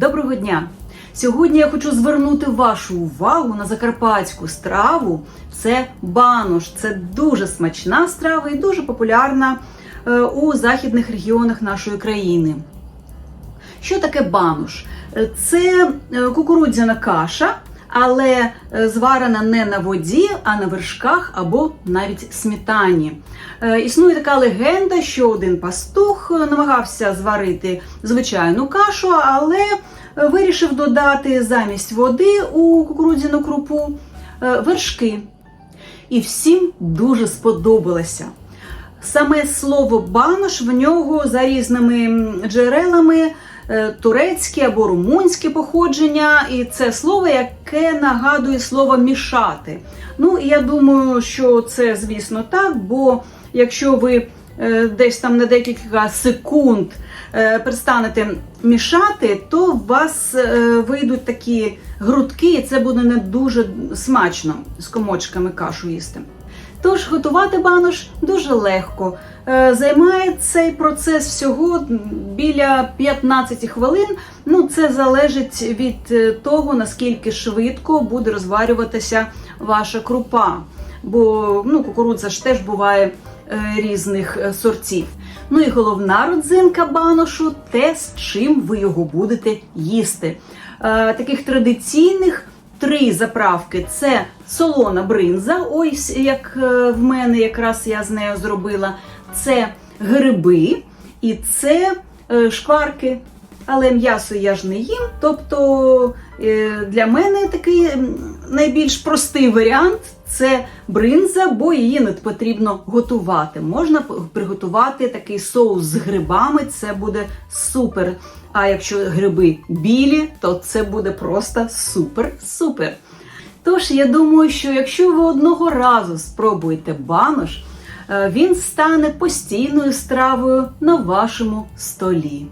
Доброго дня! Сьогодні я хочу звернути вашу увагу на закарпатську страву. Це банош. Це дуже смачна страва і дуже популярна е, у західних регіонах нашої країни. Що таке банош? Е, Це е, кукурудзяна каша, але е, зварена не на воді, а на вершках або навіть сметані. Е, Існує така легенда, що один пастух е, намагався зварити звичайну кашу, але вирішив додати замість води у кукурудзяну крупу вершки. І всім дуже сподобалося. Саме слово банош в нього за різними джерелами турецьке або румунське походження, і це слово, яке нагадує слово мішати. Ну, я думаю, що це, звісно, так, бо якщо ви е, десь там на декілька секунд е, перестанете мішати, то у вас е, вийдуть такі грудки, і це буде не дуже смачно з комочками кашу їсти. Тож готувати банош дуже легко. Е, Займає цей процес всього біля 15 хвилин. Ну, це залежить від е, того, наскільки швидко буде розварюватися ваша крупа. Бо ну, кукурудза ж теж буває е, різних сортів. Ну і головна родзинка баношу те, з чим ви його будете їсти. Таких традиційних три заправки це солона бринза, ось як е, в мене якраз я з нею зробила. Це гриби і це е, шкварки. Але м'ясо я ж не їм. Тобто е, для мене такий найбільш простий варіант це бринза, бо її не потрібно готувати. Можна приготувати такий соус з грибами, це буде супер. А якщо гриби білі, то це буде просто супер-супер. Тож я думаю, що якщо ви одного разу спробуєте банош, е, він стане постійною стравою на вашому столі.